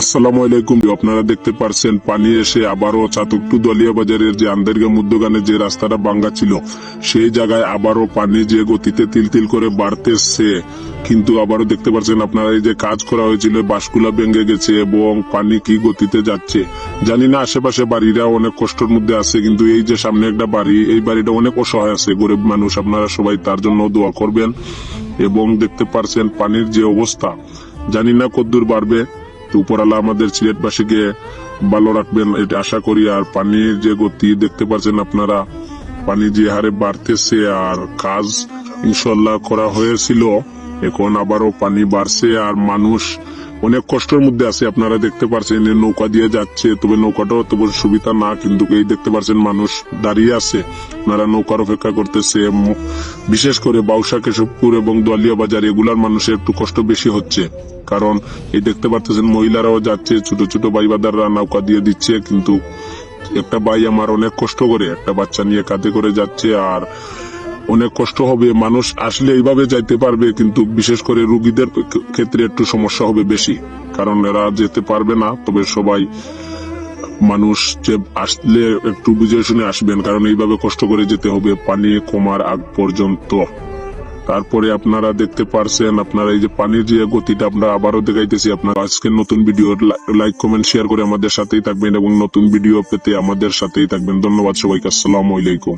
আসসালামু আলাইকুম, আপনারা দেখতে পারছেন পানি এসে আবারও চাতকটু দলিয়া বাজারের যে আন্দারগা মধ্যগানে যে রাস্তাটা ভাঙ্গা ছিল, সেই জায়গায় আবারও পানি যে গতিতে তিল তিল করে বাড়তেছে। কিন্তু আবারও দেখতে পাচ্ছেন আপনারা এই যে কাজ করা হয়েছিল বাসগুলা ভেঙে গেছে এবং পানি কি গতিতে যাচ্ছে। জানি না, আশেপাশে বাড়িরা অনেক কষ্টের মধ্যে আছে, কিন্তু এই যে সামনে একটা বাড়ি, এই বাড়িটা অনেক অসহায় আছে, গরিব মানুষ, আপনারা সবাই তার জন্য দোয়া করবেন এবং দেখতে পারছেন পানির যে অবস্থা। জানি না কদ্দূর বাড়বে। তো উপরালা আমাদের সিলেটবাসীকে ভালো রাখবেন। এটা আশা করি, আর পানির যে গতি দেখতে পাচ্ছেন আপনারা, পানি যে হারে বাড়তেছে আর কাজ ইনশাল্লাহ করা হয়েছিল, এখন আবারও পানি বাড়ছে আর মানুষ অনেক কষ্টের মধ্যে আছে, আপনারা দেখতে পারছেন নৌকা দিয়ে যাচ্ছে, তবে নৌকাটাও তো সুবিধা না, কিন্তু এই দেখতে পারছেন মানুষ দাঁড়িয়ে আছে আপনারা নৌকার অপেক্ষা করতেছে বিশেষ করে বাউসা, কেশবপুর এবং দলিয়া বাজার, এগুলার মানুষের একটু কষ্ট বেশি হচ্ছে, কারণ এই দেখতে পারতেছেন মহিলারাও যাচ্ছে, ছোট ছোট ভাই বাদাররা নৌকা দিয়ে দিচ্ছে, কিন্তু একটা ভাই আমার অনেক কষ্ট করে, একটা বাচ্চা নিয়ে কাঁধে করে যাচ্ছে, আর অনেক কষ্ট হবে, মানুষ আসলে এইভাবে যাইতে পারবে, কিন্তু বিশেষ করে রুগীদের ক্ষেত্রে একটু সমস্যা হবে বেশি, কারণ এরা যেতে পারবে না, তবে সবাই মানুষ যে আসলে একটু বুঝে শুনে আসবেন, কারণ এইভাবে কষ্ট করে যেতে হবে, পানি কমার আগ পর্যন্ত। তারপরে আপনারা দেখতে পারছেন, আপনারা এই যে পানির যে গতিটা আমরা আবারও দেখাইতেছি, আপনারা আজকে নতুন ভিডিও লাইক কমেন্ট শেয়ার করে আমাদের সাথেই থাকবেন এবং নতুন ভিডিও পেতে আমাদের সাথেই থাকবেন। ধন্যবাদ সবাইকে, আসসালামু আলাইকুম।